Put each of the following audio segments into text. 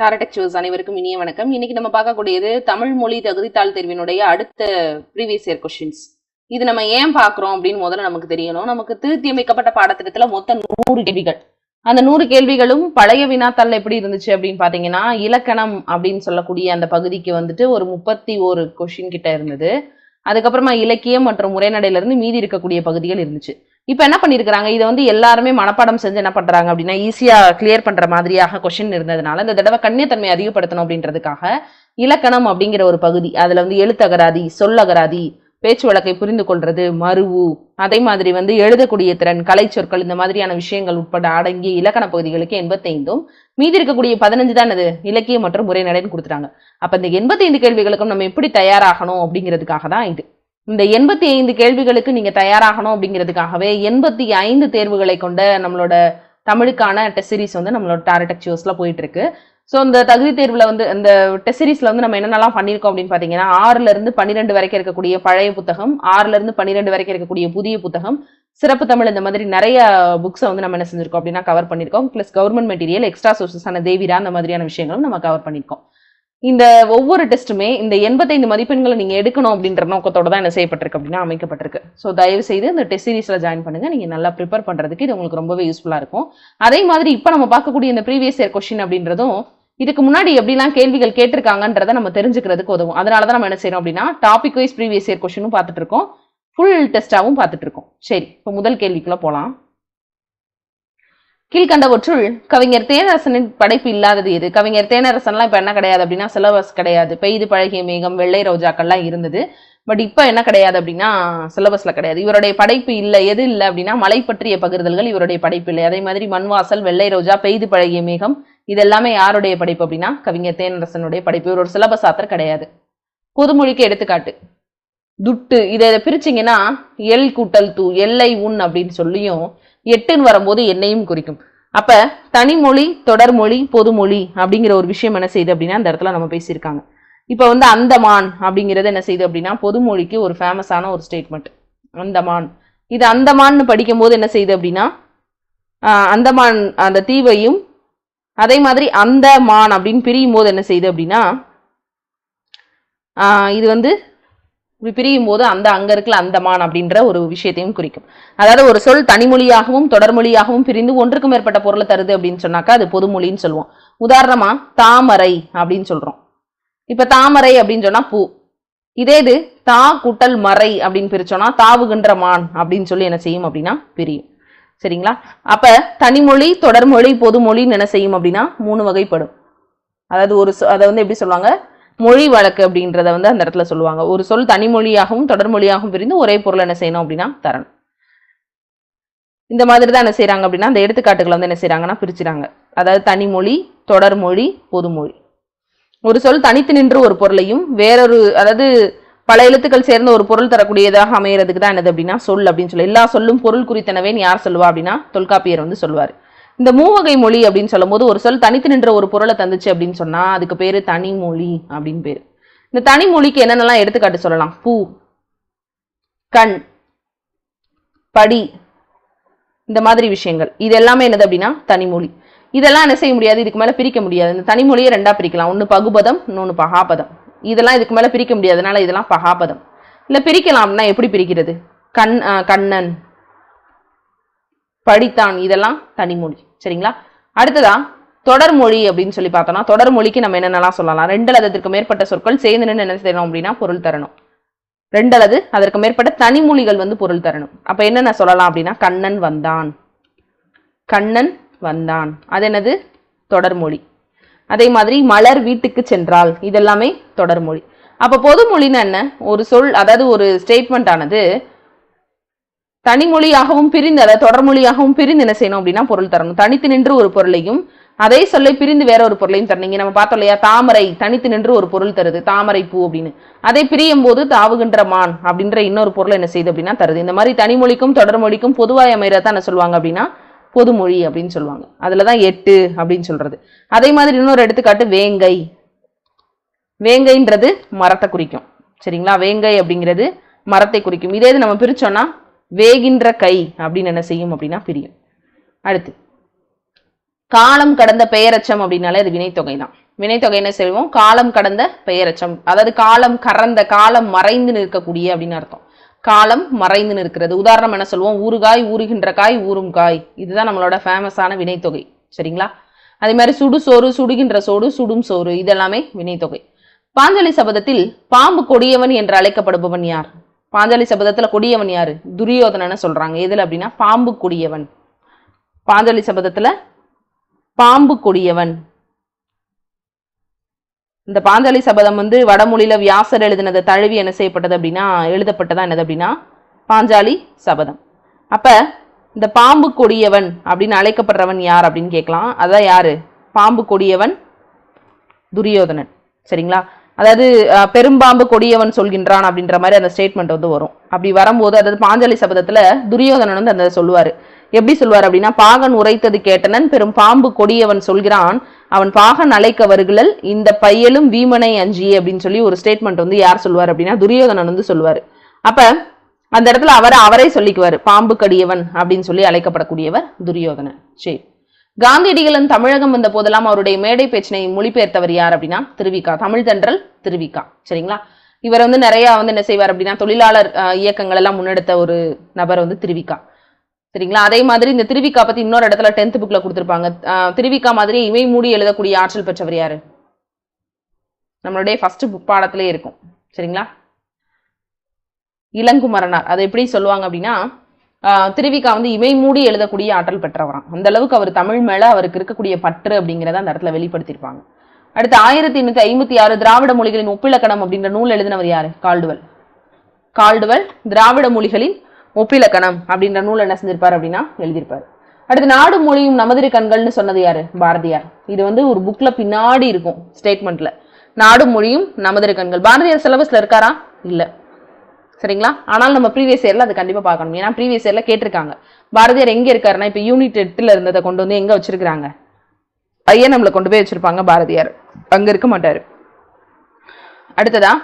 டாரடெக்சுவல்ஸ் அனைவருக்கும் இனிய வணக்கம். இன்னைக்கு நம்ம பார்க்கக்கூடியது தமிழ் மொழி தகுதித்தாள் தேர்வினுடைய அடுத்த ப்ரீவியஸ் இயர் கொஸ்டின்ஸ் இது நம்ம ஏன் பார்க்குறோம் அப்படின்னு முதல்ல நமக்கு தெரியணும். நமக்கு திருத்தி அமைக்கப்பட்ட பாடத்திட்டத்துல மொத்தம் நூறு கேள்விகள். அந்த நூறு கேள்விகளும் பழைய வினாத்தாள் எப்படி இருந்துச்சு அப்படின்னு பார்த்தீங்கன்னா இலக்கணம் அப்படின்னு சொல்லக்கூடிய அந்த பகுதிக்கு வந்துட்டு ஒரு முப்பத்தி ஒரு கொஷின் கிட்ட இருந்தது. அதுக்கப்புறமா இலக்கியம் மற்றும் உரைநடையிலிருந்து மீதி இருக்கக்கூடிய பகுதிகள் இருந்துச்சு. இப்போ என்ன பண்ணியிருக்கிறாங்க இதை வந்து எல்லாருமே மனப்பாடம் செஞ்சு என்ன பண்ணுறாங்க அப்படின்னா ஈஸியாக கிளியர் பண்ணுற மாதிரியாக கொஷின் இருந்ததுனால இந்த தடவை கண்ணியத்தன்மை அதிகப்படுத்தணும் அப்படின்றதுக்காக இலக்கணம் அப்படிங்கிற ஒரு பகுதி அதில் வந்து எழுத்தகராதி சொல்லகராதி பேச்சு வழக்கை புரிந்து கொள்வது மருவு அதே மாதிரி வந்து எழுதக்கூடிய திறன் கலை சொற்கள் இந்த மாதிரியான விஷயங்கள் உட்பட அடங்கிய இலக்கண பகுதிகளுக்கு எண்பத்தைந்தும் மீதி இருக்கக்கூடிய பதினஞ்சு தான் அது இலக்கியம் மற்றும் உரைநடைன்னு கொடுத்துட்டாங்க. அப்போ இந்த எண்பத்தைந்து கேள்விகளுக்கும் நம்ம எப்படி தயாராகணும் அப்படிங்கிறதுக்காக தான் இது. இந்த எண்பத்தி ஐந்து கேள்விகளுக்கு நீங்க தயாராகணும் அப்படிங்கிறதுக்காகவே எண்பத்தி ஐந்து தேர்வுகளை கொண்ட நம்மளோட தமிழுக்கான டெஸ்ட் சீரிஸ் வந்து நம்மளோட டாரடெக்சுவர்ஸ்ல போயிட்டு இருக்கு ஸோ இந்த தகுதி தேர்வில் வந்து இந்த டெஸ்ட் சீரிஸ்ல வந்து நம்ம என்னென்னலாம் பண்ணியிருக்கோம் அப்படின்னு பார்த்தீங்கன்னா ஆறுல இருந்து பன்னிரெண்டு வரைக்கும் இருக்கக்கூடிய பழைய புத்தகம் ஆறுல இருந்து பன்னிரெண்டு வரைக்கும் இருக்கக்கூடிய புதிய புத்தகம் சிறப்பு தமிழ் இந்த மாதிரி நிறைய புக்ஸை வந்து நம்ம என்ன செஞ்சிருக்கோம் அப்படின்னா கவர் பண்ணியிருக்கோம். ப்ளஸ் கவர்மெண்ட் மெட்டீரியல் எக்ஸ்ட்ரா சோர்சஸான தேவிரா அந்த மாதிரியான விஷயங்களும் நம்ம கவர் பண்ணியிருக்கோம். இந்த ஒவ்வொரு டெஸ்ட்டுமே இந்த எண்பத்தைந்து மதிப்பெண்களை நீங்கள் எடுக்கணும் அப்படின்ற நோக்கத்தோட தான் என்ன செய்யப்பட்டிருக்கு அப்படின்னா அமைக்கப்பட்டிருக்கு. ஸோ தயவு செய்து இந்த டெஸ்ட் சீரீஸில் ஜாயின் பண்ணுங்கள் நீங்கள் நல்லா ப்ரிப்பேர் பண்ணுறதுக்கு இது உங்களுக்கு ரொம்பவே யூஸ்ஃபுல்லாக இருக்கும். அதே மாதிரி இப்போ நம்ம பார்க்கக்கூடிய இந்த ப்ரீவியஸ் இயர் கொஷின் அப்படின்றதும் இதுக்கு முன்னாடி எப்படிலாம் கேள்விகள் கேட்டிருக்காங்கன்றத நம்ம தெரிஞ்சுக்கிறதுக்கு உதவும். அதனால தான் நம்ம என்ன செய்யறோம் அப்படின்னா டாபிக் வைஸ் ப்ரீவியஸ் இயர் கொஷினும் பார்த்துட்டு இருக்கோம். ஃபுல் டெஸ்ட்டாகவும் பார்த்துட்டு இருக்கோம். சரி இப்போ முதல் கேள்விக்குள்ளே போகலாம் கீழ்கண்டவற்றுள் கவிஞர் தேனரசனின் படைப்பு இல்லாதது எது? கவிஞர் தேனரசன்லாம் இப்போ என்ன கிடையாது அப்படின்னா சிலபஸ் கிடையாது. பெய்து பழகிய மேகம் வெள்ளை ரோஜாக்கள்லாம் இருந்தது. பட் இப்போ என்ன கிடையாது அப்படின்னா சிலபஸ்ல கிடையாது. இவருடைய படைப்பு இல்லை. எது இல்லை அப்படின்னா மலை பற்றிய பகிர்தல்கள் இவருடைய படைப்பு இல்லை. அதே மாதிரி மண்வாசல் வெள்ளை ரோஜா பெய்து பழகிய மேகம் இது எல்லாமே யாருடைய படைப்பு அப்படின்னா கவிஞர் தேனரசனுடைய படைப்பு. இவர் ஒரு சிலபஸ் ஆத்தர் கிடையாது. பொதுமொழிக்கு எடுத்துக்காட்டு. துட்டு. இதை பிரிச்சிங்கன்னா எல் கூட்டல் தூ எல்லை உன் அப்படின்னு சொல்லியும் எட்டுன்னு வரும்போது என்னையும் குறிக்கும். அப்போ தனிமொழி தொடர்மொழி பொதுமொழி அப்படிங்கிற ஒரு விஷயம் என்ன செய்யுது அப்படின்னா அந்த இடத்துல நம்ம பேசியிருக்காங்க. இப்போ வந்து அந்தமான் அப்படிங்கிறது என்ன செய்யுது அப்படின்னா பொதுமொழிக்கு ஒரு ஃபேமஸான ஒரு ஸ்டேட்மெண்ட் அந்தமான். இது அந்தமான்னு படிக்கும்போது என்ன செய்யுது அப்படின்னா அந்தமான் அந்த தீவையும் அதே மாதிரி அந்த மான் அப்படின்னு பிரியும் போது என்ன செய்யுது அப்படின்னா இது வந்து இப்படி பிரியும் போது அந்த அங்க இருக்கல அந்தமான் அப்படின்ற ஒரு விஷயத்தையும் குறிக்கும். அதாவது ஒரு சொல் தனிமொழியாகவும் தொடர்மொழியாகவும் பிரிந்து ஒன்றுக்கும் மேற்பட்ட பொருளை தருது அப்படின்னு சொன்னாக்கா அது பொதுமொழின்னு சொல்லுவோம். உதாரணமா தாமரை அப்படின்னு சொல்றோம். இப்ப தாமரை அப்படின்னு சொன்னா பூ. இதே இது தா குட்டல் மறை அப்படின்னு பிரிச்சோம்னா தாவுகின்ற மான் அப்படின்னு சொல்லி என்ன செய்யும் அப்படின்னா பிரியும். சரிங்களா? அப்ப தனிமொழி தொடர்மொழி பொதுமொழின்னு என்ன செய்யும் அப்படின்னா மூணு வகைப்படும். அதாவது ஒரு அதை வந்து எப்படி சொல்லுவாங்க? மொழி வழக்கு அப்படின்றத வந்து அந்த இடத்துல சொல்லுவாங்க. ஒரு சொல் தனிமொழியாகவும் தொடர்மொழியாகவும் பிரிந்து ஒரே பொருள் என்ன செய்யணும் அப்படின்னா தரணும். இந்த மாதிரி தான் என்ன செய்கிறாங்க அப்படின்னா அந்த எடுத்துக்காட்டுகளை வந்து என்ன செய்கிறாங்கன்னா பிரிச்சுறாங்க. அதாவது தனிமொழி தொடர்மொழி பொதுமொழி ஒரு சொல் தனித்து நின்று ஒரு பொருளையும் வேறொரு அதாவது பல எழுத்துக்கள் சேர்ந்த ஒரு பொருள் தரக்கூடியதாக அமையறதுக்கு தான் என்னது அப்படின்னா சொல் அப்படின்னு சொல்லி. எல்லா சொல்லும் பொருள் குறித்தனவேன்னு யார் சொல்லுவா அப்படின்னா தொல்காப்பியர் வந்து சொல்லுவார். இந்த மூவகை மொழி அப்படின்னு சொல்லும்போது ஒரு சொல் தனித்து நின்ற ஒரு பொருளை தந்துச்சு அப்படின்னு சொன்னால் அதுக்கு பேரு தனிமொழி அப்படின்னு பேர். இந்த தனிமொழிக்கு என்னென்னலாம் எடுத்துக்காட்டு சொல்லலாம்? பூ கண் படி இந்த மாதிரி விஷயங்கள். இது எல்லாமே என்னது அப்படின்னா தனிமொழி. இதெல்லாம் என்ன செய்ய முடியாது? இதுக்கு மேலே பிரிக்க முடியாது. இந்த தனிமொழியை ரெண்டாக பிரிக்கலாம். ஒன்று பகுபதம் இன்னொன்று பகாபதம். இதெல்லாம் இதுக்கு மேலே பிரிக்க முடியாது. அதனால இதெல்லாம் பகாபதம். இல்லை பிரிக்கலாம் அப்படின்னா எப்படி பிரிக்கிறது? கண் கண்ணன் படித்தான் இதெல்லாம் தனிமொழி. சரிங்களா? அடுத்ததா தொடர்மொழி அப்படின்னு சொல்லி பார்த்தோம்னா தொடர்மொழிக்கு நம்ம என்னென்னலாம் சொல்லலாம்? ரெண்டு அல்லது அதற்கு மேற்பட்ட சொற்கள் சேர்ந்து என்ன செய்யணும் அப்படின்னா பொருள் தரணும். ரெண்டு அல்லது அதற்கு மேற்பட்ட தனிமொழிகள் வந்து பொருள் தரணும். அப்ப என்னென்ன சொல்லலாம் அப்படின்னா கண்ணன் வந்தான். கண்ணன் வந்தான். அது என்னது? தொடர்மொழி அதே மாதிரி மலர் வீட்டுக்கு சென்றால் இதெல்லாமே தொடர்மொழி அப்ப பொதுமொழின்னா என்ன? ஒரு சொல் அதாவது ஒரு ஸ்டேட்மெண்ட் ஆனது தனிமொழியாகவும் பிரிந்து அதை தொடர்மொழியாகவும் பிரிந்து என்ன செய்யணும் அப்படின்னா பொருள் தரணும். தனித்து நின்று ஒரு பொருளையும் அதே சொல்லை பிரிந்து வேற ஒரு பொருளையும் தரணும். நம்ம பார்த்தோம் இல்லையா தாமரை தனித்து நின்று ஒரு பொருள் தருது தாமரை பூ அப்படின்னு. அதை பிரியும் போது தாவுகின்ற மான் அப்படின்ற இன்னொரு பொருள் என்ன செய்யுது அப்படின்னா தருது. இந்த மாதிரி தனிமொழிக்கும் தொடர்மொழிக்கும் பொதுவாய் அமைறதான் என்ன சொல்லுவாங்க அப்படின்னா பொதுமொழி அப்படின்னு சொல்லுவாங்க. அதுலதான் எட்டு அப்படின்னு சொல்றது. அதே மாதிரி இன்னொரு எடுத்துக்காட்டு வேங்கை. வேங்கைன்றது மரத்தை குறிக்கும். சரிங்களா? வேங்கை அப்படிங்கிறது மரத்தை குறிக்கும். இதே இது நம்ம பிரிச்சோம்னா வேகின்ற கை அப்படின்னு என்ன செய்யும் அப்படின்னா பிரியும். அடுத்து காலம் கடந்த பெயரச்சம் அப்படின்னாலே அது வினைத்தொகை தான். வினைத்தொகை என்ன செய்வோம்? காலம் கடந்த பெயரச்சம். அதாவது காலம் கறந்த காலம் மறைந்து நிற்கக்கூடிய அப்படின்னு அர்த்தம். காலம் மறைந்து நிற்கிறது. உதாரணம் என்ன சொல்லுவோம் ஊறுகாய் ஊறுகின்ற காய் ஊறும் காய். இதுதான் நம்மளோட ஃபேமஸான வினைத்தொகை. சரிங்களா? அதே மாதிரி சுடு சோறு சுடுகின்ற சோறு சுடும் சோறு இதெல்லாமே வினைத்தொகை. பாஞ்சாலி சபதத்தில் பாம்பு கொடியவன் என்று அழைக்கப்படுபவன் யார்? பாஞ்சாலி சபதத்துல கொடியவன் யாரு? துரியோதனன்னு சொல்றாங்க. எதுல அப்படின்னா பாம்பு கொடியவன். பாஞ்சாலி சபதத்துல பாம்பு கொடியவன். இந்த பாஞ்சாலி சபதம் வந்து வடமொழியில வியாசர் எழுதினதை தழுவி என்ன செய்யப்பட்டது அப்படின்னா எழுதப்பட்டதா என்னது அப்படின்னா பாஞ்சாலி சபதம். அப்ப இந்த பாம்பு கொடியவன் அப்படின்னு அழைக்கப்படுறவன் யார் அப்படின்னு கேட்கலாம். அதான் யாரு? பாம்பு கொடியவன் துரியோதனன். சரிங்களா? அதாவது பெரும்பாம்பு கொடியவன் சொல்கின்றான் அப்படின்ற மாதிரி அந்த ஸ்டேட்மெண்ட் வந்து வரும். அப்படி வரும்போது அதாவது பாஞ்சாலி சபதத்தில் துரியோதனன் வந்து அந்த சொல்லுவார். எப்படி சொல்லுவார் அப்படின்னா பாகன் உரைத்தது கேட்டனன் பெரும் பாம்பு கொடியவன் சொல்கிறான் அவன் பாகன் அழைக்க வருகிறல் இந்த பையலும் வீமனை அஞ்சி அப்படின்னு சொல்லி ஒரு ஸ்டேட்மெண்ட் வந்து யார் சொல்லுவார் அப்படின்னா துரியோதனன் வந்து சொல்லுவார். அப்ப அந்த இடத்துல அவர் அவரே சொல்லிக்குவார் பாம்பு கடியவன் அப்படின்னு சொல்லி அழைக்கப்படக்கூடியவர் துரியோதனன். சரி. காந்தியடிகளின் தமிழகம் வந்த போதெல்லாம் அவருடைய மேடை பேச்சினை மொழிபெயர்த்தவர் யார் அப்படின்னா திருவிக்கா. தமிழ் தென்றல் திருவிக்கா. சரிங்களா? இவர் வந்து நிறைய வந்து என்ன செய்வார் அப்படின்னா தொழிலாளர் இயக்கங்கள் எல்லாம் முன்னெடுத்த ஒரு நபர் வந்து திருவிக்கா. சரிங்களா? அதே மாதிரி இந்த திருவிக்கா பத்தி இன்னொரு இடத்துல டென்த் புக்ல கொடுத்துருப்பாங்க. திருவிக்கா மாதிரி இமை மூடி எழுதக்கூடிய ஆற்றல் பெற்றவர் யாரு? நம்மளுடைய ஃபர்ஸ்ட் புக் பாடத்திலே இருக்கும். சரிங்களா? இளங்குமரனார். அதை எப்படி சொல்லுவாங்க அப்படின்னா திருவிக்கா வந்து இமை மூடி எழுதக்கூடிய ஆற்றல் பெற்றவராம். அந்த அளவுக்கு அவர் தமிழ் மேல அவருக்கு இருக்கக்கூடிய பற்று அப்படிங்கிறத அந்த இடத்துல வெளிப்படுத்தியிருப்பாங்க. அடுத்து ஆயிரத்தி எண்ணூத்தி ஐம்பத்தி ஆறு திராவிட மொழிகளின் ஒப்பிலக்கணம் அப்படின்ற நூல் எழுதினவர் யாரு? கால்டுவல். கால்டுவல் திராவிட மொழிகளின் ஒப்பிலக்கணம் அப்படின்ற நூல் என்ன செஞ்சிருப்பார் அப்படின்னா எழுதியிருப்பார். அடுத்து நாடு மொழியும் நமதிரி கண்கள்னு சொன்னது யாரு? பாரதியார். இது வந்து ஒரு புக்ல பின்னாடி இருக்கும் ஸ்டேட்மெண்ட்ல நாடு மொழியும் நமதிரி கண்கள். பாரதியார் சிலபஸ்ல இருக்காரா? இல்லை. சரிங்களா? ஆனால் நம்ம ப்ரீவியஸ் இயரில் அது கண்டிப்பாக பார்க்கணும். ஏன்னா ப்ரீவியஸ் இயரில் கேட்டிருக்காங்க. பாரதியார் எங்கே இருக்காருன்னா இப்போ யூனிட் எட்டில் இருந்ததை கொண்டு வந்து எங்கே வச்சிருக்கிறாங்க? ஐயா நம்மளை கொண்டு போய் வச்சுருப்பாங்க பாரதியார். அங்கே இருக்க மாட்டார். அடுத்ததா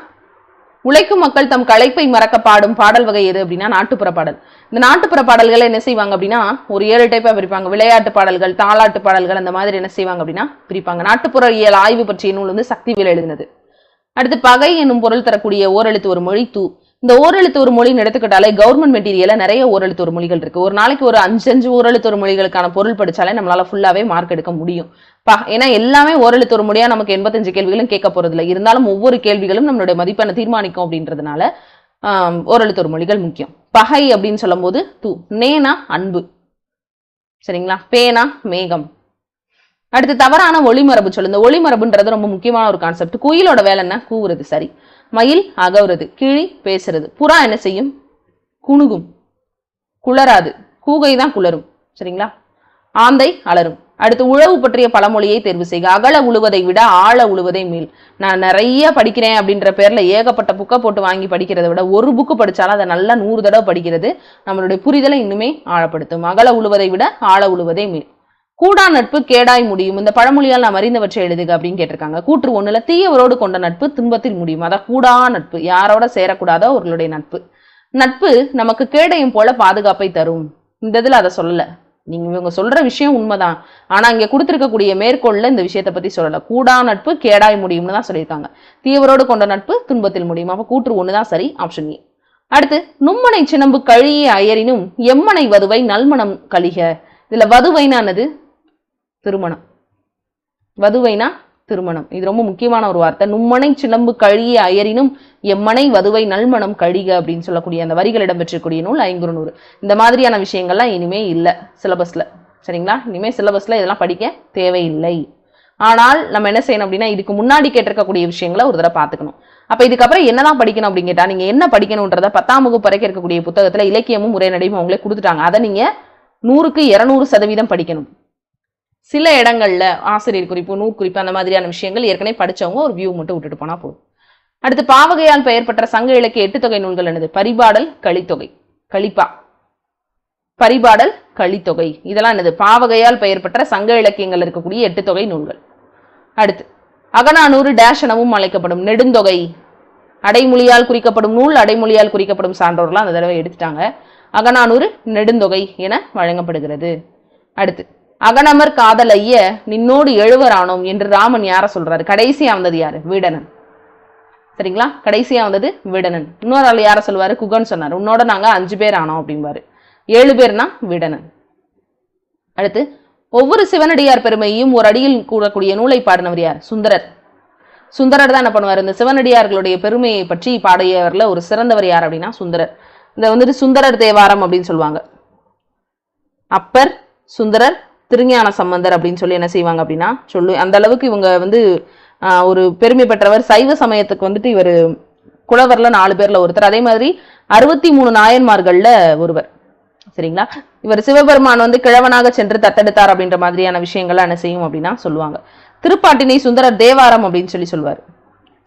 உழைக்கும் மக்கள் தம் களைப்பை மறக்க பாடும் பாடல் வகை எது அப்படின்னா நாட்டுப்புற பாடல். இந்த நாட்டுப்புற பாடல்களை என்ன செய்வாங்க அப்படின்னா ஒரு ஏழு டைப்பாக பிரிப்பாங்க. விளையாட்டு பாடல்கள் தாளாட்டு பாடல்கள் அந்த மாதிரி என்ன செய்வாங்க அப்படின்னா பிரிப்பாங்க. நாட்டுப்புற இயல் ஆய்வு பற்றிய நூல் வந்து சக்திவேல் எழுதினது. அடுத்து பகை என்னும் பொருள் தரக்கூடிய ஓரெழுத்து ஒரு மொழி தூ இந்த ஓரெழுத்து ஒரு மொழின்னு எடுத்துக்கிட்டாலே கவர்மெண்ட் மெட்டீரியல நிறைய ஓரெழுத்து ஒரு மொழிகள் இருக்கு. ஒரு நாளைக்கு ஒரு அஞ்சு அஞ்சு ஓரெழுத்து ஒரு மொழிகளுக்கான பொருள் படிச்சாலே நம்மளால ஃபுல்லாவே மார்க் எடுக்க முடியும். பா ஏன்னா எல்லாமே ஓரெழுத்து ஒரு மொழியா நமக்கு எண்பத்தஞ்சு கேள்விகளும் கேட்க போறது இல்லை இருந்தாலும் ஒவ்வொரு கேள்விகளும் நம்மளுடைய மதிப்பெண்ணை தீர்மானிக்கும் அப்படின்றதுனால ஆஹ், ஓரெழுத்து ஒரு மொழிகள் முக்கியம். பகை அப்படின்னு சொல்லும் போது தூ நேனா அன்பு. சரிங்களா? பேனா மேகம். அடுத்து தவறான ஒளிமரபு சொல்லு இந்த ஒளிமரபுன்றது ரொம்ப முக்கியமான ஒரு கான்செப்ட் குயிலோட வேலை என்ன? கூவுறது. சரி. மயில் அகவுறது கிழி பேசுறது. புறா என்ன செய்யும்? குணுகும். குளராது. கூகை தான் குளரும். சரிங்களா? ஆந்தை அலரும். அடுத்து உழவு பற்றிய பழமொழியை தேர்வு செய்க. அகல உழுவதை விட ஆழ உழுவதை மேல் நான் நிறைய படிக்கிறேன் அப்படின்ற பேர்ல ஏகப்பட்ட புக்கை போட்டு வாங்கி படிக்கிறதை விட ஒரு புக்கு படித்தாலும் அதை நல்லா நூறு தடவை படிக்கிறது நம்மளுடைய புரிதலை இன்னுமே ஆழப்படுத்தும். அகல உழுவதை விட ஆழ உழுவதை மேல் கூடா நட்பு கேடாய் முடியும். இந்த பழமொழியால் நாம் அறிந்தவற்றை எழுதுக அப்படின்னு கேட்டிருக்காங்க. கூற்று ஒண்ணுல தீயவரோடு கொண்ட நட்பு துன்பத்தில் முடியும். அதான் கூடா நட்பு யாரோட சேரக்கூடாதோ அவர்களுடைய நட்பு. நட்பு நமக்கு கேடையும் போல பாதுகாப்பை தரும். இந்த இதில் அதை சொல்லலை. நீங்க இவங்க சொல்ற விஷயம் உண்மைதான். ஆனா இங்க கொடுத்திருக்கக்கூடிய மேற்கோள்ல இந்த விஷயத்தை பத்தி சொல்லல. கூடா நட்பு கேடாய் முடியும்னு தான் சொல்லியிருக்காங்க. தீயவரோடு கொண்ட நட்பு துன்பத்தில் முடியும். அப்ப கூற்று ஒண்ணுதான் சரி ஆப்ஷன் ஏ. அடுத்து நும்மனை சினம்பு கழிய அயரினும் எம்மனை வதுவை நல்மணம் கழிக. இதுல வதுவைனானது திருமணம். வதுவைனா திருமணம். இது ரொம்ப முக்கியமான ஒரு வார்த்தை. நும்மனை சிலம்பு கழிய அயரினும் எம்மனை வதுவை நல்மணம் கழிக அப்படின்னு சொல்லக்கூடிய அந்த வரிகள் இடம்பெற்றக்கூடிய நூல் ஐங்குறுநூறு. இந்த மாதிரியான விஷயங்கள்லாம் இனிமே இல்லை சிலபஸ்ல சரிங்களா? இனிமே சிலபஸ்ல இதெல்லாம் படிக்க தேவையில்லை. ஆனால் நம்ம என்ன செய்யணும் அப்படின்னா இதுக்கு முன்னாடி கேட்டிருக்கக்கூடிய விஷயங்களை ஒரு தடவை பார்த்துக்கணும். அப்போ இதுக்கப்புறம் என்னதான் படிக்கணும் அப்படின்னு நீங்கள் என்ன படிக்கணுன்றத பத்தாம் வகுப்பு வரைக்கும் இருக்கக்கூடிய புத்தகத்தில் இலக்கியமும் உரைநடையும் அவங்களே கொடுத்துட்டாங்க. அதை நீங்கள் நூறுக்கு இரநூறு சதவீதம் படிக்கணும். சில இடங்களில் ஆசிரியர் குறிப்பு நூல் குறிப்பு அந்த மாதிரியான விஷயங்கள் ஏற்கனவே படிச்சவங்க ஒரு வியூ மட்டும் விட்டுட்டு போனால் போதும். அடுத்து பாவகையால் பெயர் பெற்ற சங்க இலக்கிய எட்டு தொகை நூல்கள் என்னது? பரிபாடல் கலித்தொகை கலிப்பா. பரிபாடல் கலித்தொகை. இதெல்லாம் என்னது? பாவகையால் பெயர் பெற்ற சங்க இலக்கியங்கள் இருக்கக்கூடிய எட்டு தொகை நூல்கள். அடுத்து அகநானூறு டேஷ் எனவும் அழைக்கப்படும் நெடுந்தொகை. அடைமொழியால் குறிக்கப்படும் நூல் அடைமொழியால் குறிக்கப்படும் சான்றோர்லாம் அந்த தடவை எடுத்துட்டாங்க. அகநானூறு நெடுந்தொகை என வழங்கப்படுகிறது. அடுத்து அகனமர் காதல் ஐய நின்னோடு எழுவரானோம் என்று ராமன் யார சொல்றாரு? கடைசியா வந்தது யாரு? வீடனன். சரிங்களா? கடைசியா வந்தது வீடனன். இன்னொரு ஆள் யார சொல்லுவாரு குகன் சொன்னார். உன்னோட நாங்க அஞ்சு பேர் ஆனோம் அப்படிம்பாரு. ஏழு பேர்னா வீடனன். அடுத்து ஒவ்வொரு சிவனடியார் பெருமையும் ஒரு அடியில் கூடக்கூடிய நூலை பாடினவர் யார்? சுந்தரர். சுந்தரர் தான் என்ன பண்ணுவார்? இந்த சிவனடியார்களுடைய பெருமையை பற்றி பாடியவரில் ஒரு சிறந்தவர் யார் அப்படின்னா சுந்தரர். இந்த வந்துட்டு சுந்தரர் தேவாரம் அப்படின்னு சொல்லுவாங்க. அப்பர் சுந்தரர் திருஞான சம்பந்தர் அப்படின்னு சொல்லி என்ன செய்வாங்க அப்படின்னா சொல்லு அந்த அளவுக்கு இவங்க வந்து ஒரு பெருமை பெற்றவர். சைவ சமயத்துக்கு வந்துட்டு இவர் குலவர்ல நாலு பேர்ல ஒருத்தர். அதே மாதிரி அறுபத்தி மூணு நாயன்மார்கள்ல ஒருவர். சரிங்களா? இவர் சிவபெருமான் வந்து கிழவனாக சென்று தத்தெடுத்தார் அப்படின்ற மாதிரியான விஷயங்கள்லாம் என்ன செய்யும் அப்படின்னா சொல்லுவாங்க. திருப்பாட்டினை சுந்தரர் தேவாரம் அப்படின்னு சொல்லி சொல்லுவார்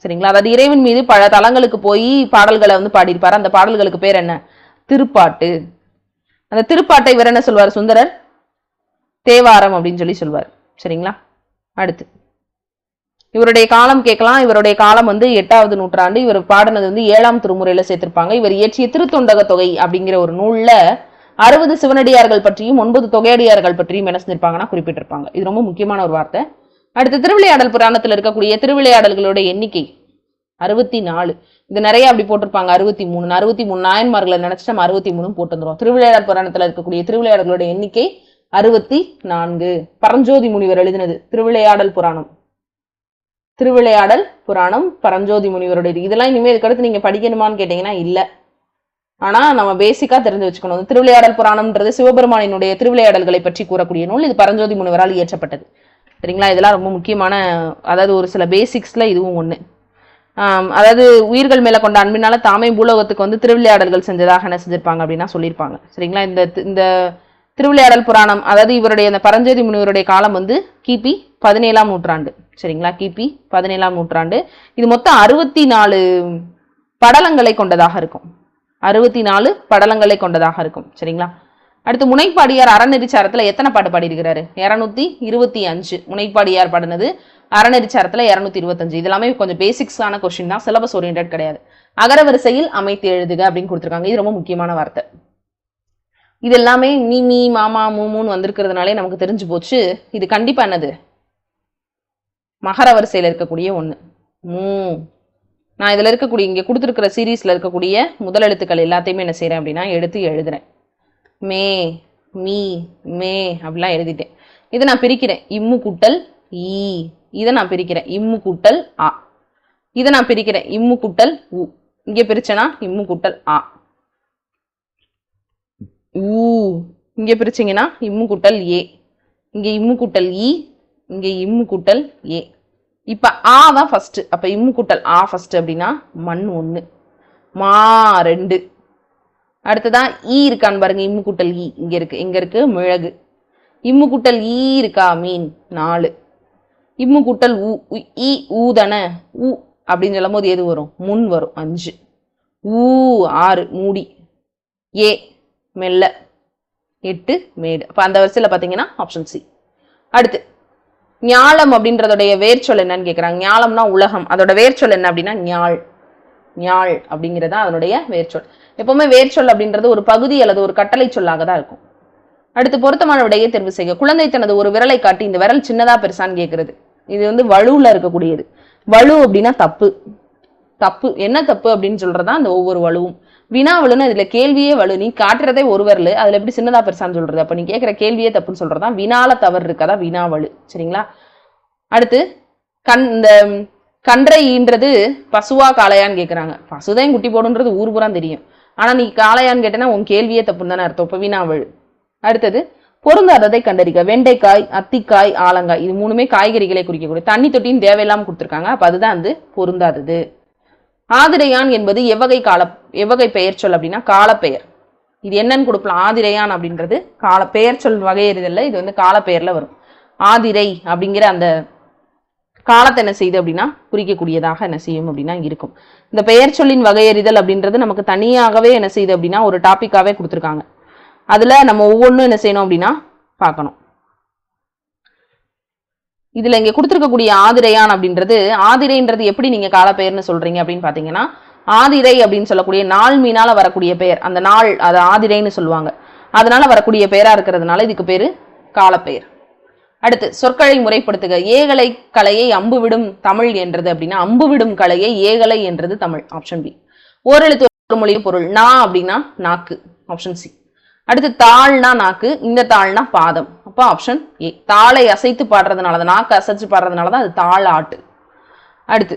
சரிங்களா? அதாவது இறைவன் மீது பல தலங்களுக்கு போய் பாடல்களை வந்து பாடியிருப்பார். அந்த பாடல்களுக்கு பேர் என்ன? திருப்பாட்டு. அந்த திருப்பாட்டை இவர் என்ன சொல்வார்? சுந்தரர் தேவாரம் அப்படின்னு சொல்லி சொல்வார். சரிங்களா? அடுத்து. இவருடைய காலம் கேட்கலாம். இவருடைய காலம் வந்து எட்டாவது நூற்றாண்டு. இவர் பாடினது வந்து ஏழாம் திருமுறையில சேர்த்திருப்பாங்க. இவர் இயற்றிய திருத்தொண்டக தொகை அப்படிங்கிற ஒரு நூல்ல அறுபது சிவனடியார்கள் பற்றியும் ஒன்பது தொகையடியார்கள் பற்றியும் என்ன செஞ்சிருப்பாங்கன்னா குறிப்பிட்டிருப்பாங்க. இது ரொம்ப முக்கியமான ஒரு வார்த்தை. அடுத்து திருவிளையாடல் புராணத்தில் இருக்கக்கூடிய திருவிளையாடல்களோட எண்ணிக்கை அறுபத்தி நாலு இது நிறைய அப்படி போட்டிருப்பாங்க. அறுபத்தி மூணு அறுபத்தி மூணு நாயன்மார்களை நினைச்சிட்டு நம்ம அறுபத்தி மூணு போட்டு வந்துரும் திருவிளையாடல் புராணத்தில் இருக்கக்கூடிய திருவிளையாடல்களோட எண்ணிக்கை அறுபத்தி நான்கு. பரஞ்சோதி முனிவர் எழுதினது திருவிளையாடல் புராணம். திருவிளையாடல் புராணம் பரஞ்சோதி முனிவருடைய இதெல்லாம் இனிமேல் இதுக்கடுத்து நீங்க படிக்கணுமான்னு கேட்டீங்கன்னா இல்ல. ஆனா நம்ம பேசிக்கா தெரிஞ்சு வச்சுக்கணும். திருவிளையாடல் புராணம்ன்றது சிவபெருமானினுடைய திருவிளையாடல்களை பற்றி கூறக்கூடிய நூல். இது பரஞ்சோதி முனிவரால் இயற்றப்பட்டது. சரிங்களா? இதெல்லாம் ரொம்ப முக்கியமான அதாவது ஒரு சில பேசிக்ஸ்ல இதுவும் ஒண்ணு. அதாவது உயிர்கள் மேல கொண்ட அன்பினால தாமே பூலோகத்துக்கு வந்து திருவிளையாடல்கள் செஞ்சதாக என்ன செஞ்சிருப்பாங்க அப்படின்னா சொல்லியிருப்பாங்க. சரிங்களா? இந்த இந்த திருவிளையாடல் புராணம் அதாவது இவருடைய அந்த பரஞ்சோதி முனிவருடைய காலம் வந்து கிபி பதினேழாம் நூற்றாண்டு. சரிங்களா? கிபி பதினேழாம் நூற்றாண்டு. இது மொத்தம் அறுபத்தி நாலு படலங்களை கொண்டதாக இருக்கும். அறுபத்தி நாலு படலங்களை கொண்டதாக இருக்கும். சரிங்களா? அடுத்து முனைப்பாடியார் அறநெறிச்சாரத்தில் எத்தனை பாட்டு பாடியிருக்கிறாரு? இரநூத்தி இருபத்தி அஞ்சு. முனைப்பாடியார் பாடினது அறநெறிச்சாரத்தில் இரநூத்தி இருபத்தஞ்சு. இது எல்லாமே கொஞ்சம் பேசிக்ஸான கொஸ்டின் தான். சிலபஸ் ஓரியன்ட் கிடையாது. அகரவரிசையில் அமைத்து எழுதுக அப்படின்னு கொடுத்துருக்காங்க. இது ரொம்ப முக்கியமான வார்த்தை. இது எல்லாமே மீ மீ மாமா மூமுன்னு வந்திருக்கிறதுனாலே நமக்கு தெரிஞ்சு போச்சு. இது கண்டிப்பாக என்னது? மகர வரிசையில் இருக்கக்கூடிய ஒன்று மூ. நான் இதில் இருக்கக்கூடிய இங்கே கொடுத்துருக்கிற சீரீஸில் இருக்கக்கூடிய முதல் எழுத்துக்கள் எல்லாத்தையுமே என்ன செய்கிறேன் அப்படின்னா எடுத்து எழுதுறேன். மே மீ மே அப்படிலாம் எழுதிட்டேன். இதை நான் பிரிக்கிறேன். இம்மு கூட்டல் ஈ. இதை நான் பிரிக்கிறேன். இம்மு கூட்டல் ஆ. இதை நான் பிரிக்கிறேன். இம்மு கூட்டல் உ. இங்கே பிரிச்சேனா? இம்மு கூட்டல் ஆ. ஊ. இங்கே பிரிச்சிங்கன்னா இம்மு கூட்டல் ஏ. இங்கே இம்மு கூட்டல் இ இங்கே இம்மு கூட்டல் ஏ. இப்போ ஆ தான் ஃபஸ்ட்டு அப்போ இம்மு கூட்டல் ஆ ஃபஸ்ட்டு அப்படின்னா மண் ஒன்று மா ரெண்டு. அடுத்ததான் ஈ இருக்கான்னு பாருங்க இம்மு கூட்டல் ஈ இங்கே இருக்கு இங்கே இருக்கு மிளகு. இம்மு கூட்டல் ஈ இருக்கா மீன்? நாலு. இம்மு கூட்டல் ஊ உ- ஈ ஊ தானே? ஊ அப்படின்னு சொல்லும் போது எது வரும்? முன் வரும் அஞ்சு. ஊ ஆறு மூடி. ஏ. மெல்ல. எட்டு மேடு. அப்போ அந்த வரிசையில் பார்த்தீங்கன்னா ஆப்ஷன் சி அடுத்து ஞாலம் அப்படின்றதுடைய வேர்ச்சொல் என்னன்னு கேட்குறாங்க ஞாலம்னா உலகம். அதோட வேர்ச்சொல் என்ன அப்படின்னா ஞாழ் ஞாழ் அப்படிங்கிறதா அதனுடைய வேர்ச்சொல் எப்பவுமே வேர்ச்சொல் அப்படின்றது ஒரு பகுதி அல்லது ஒரு கட்டளை சொல்லாக தான் இருக்கும். அடுத்து பொருத்தமான விடையை தேர்வு செய்க. குழந்தை தனது ஒரு விரலை காட்டி இந்த விரல் சின்னதா பெருசான்னு கேட்கறது இது வந்து வலுவில் இருக்கக்கூடியது. வலு அப்படின்னா தப்பு. தப்பு. என்ன தப்பு அப்படின்னு சொல்றதா அந்த ஒவ்வொரு வலுவும். வினா வலுன்னு கேள்வியே வலு. நீ காட்டுறதே ஒரு அதில் எப்படி சின்னதாக பெருசான்னு சொல்கிறது அப்போ நீ கேட்குற கேள்வியே தப்புன்னு சொல்கிறது தான் வினால தவறு இருக்கதா? வினா வலு. சரிங்களா? அடுத்து கண் இந்த கன்றை ஈன்றது பசுவா காளையான்னு கேட்குறாங்க பசுதான் குட்டி போடுன்றது ஊர் பூரா தெரியும். ஆனால் நீ காளையான்னு கேட்டேன்னா உன் கேள்வியே தப்புன்னு தானே அர்த்தம். இப்போ வினாவழு அடுத்தது பொருந்தாததை கண்டறிக்க வெண்டைக்காய் அத்திக்காய் ஆலங்காய். இது மூணுமே காய்கறிகளை குறிக்கக்கூடிய தண்ணி தொட்டியும் தேவையில்லாமல் கொடுத்துருக்காங்க. அப்போ அதுதான் வந்து பொருந்தாதது. ஆதிரையான் என்பது எவ்வகை கால எவ்வகை பெயர் சொல் அப்படின்னா காலப்பெயர். இது என்னன்னு கொடுக்கலாம் ஆதிரையான் அப்படின்றது கால பெயர் சொல் வகையறிதல்ல இது வந்து காலப்பெயரில் வரும். ஆதிரை அப்படிங்கிற அந்த காலத்தை என்ன செய்யுது அப்படின்னா குறிக்கக்கூடியதாக என்ன செய்யும் அப்படின்னா இருக்கும். இந்த பெயர் சொல்லின் வகையறிதல் அப்படின்றது நமக்கு தனியாகவே என்ன செய்யுது அப்படின்னா ஒரு டாப்பிக்காகவே கொடுத்துருக்காங்க. அதில் நம்ம ஒவ்வொன்றும் என்ன செய்யணும் அப்படின்னா பார்க்கணும். இதுல இங்க கொடுத்துருக்கக்கூடிய ஆதிரையான் அப்படின்றது ஆதிரைன்றது எப்படி நீங்க காலப்பெயர்னு சொல்றீங்க அப்படின்னு பாத்தீங்கன்னா ஆதிரை அப்படின்னு சொல்லக்கூடிய நாள் மீனால வரக்கூடிய பெயர். அந்த நாள் அது ஆதிரைன்னு சொல்லுவாங்க. அதனால வரக்கூடிய பெயரா இருக்கிறதுனால இதுக்கு பேரு காலப்பெயர். அடுத்து சொற்களை முறைப்படுத்துக. ஏகலை கலையை அம்பு விடும் தமிழ் என்றது அப்படின்னா அம்பு விடும் கலையை ஏகலை என்றது தமிழ் ஆப்ஷன் பி. ஓரெழுத்து ஒரு மொழி பொருள் நா அப்படின்னா நாக்கு ஆப்ஷன் சி. அடுத்து தாள்னா நாக்கு இந்த தாள்னா பாதம். அப்போ ஆப்ஷன் ஏ தாளை அசைத்து பாடுறதுனால தான் நாக்கு அசைச்சு பாடுறதுனால தான் அது தாள் ஆட்டு. அடுத்து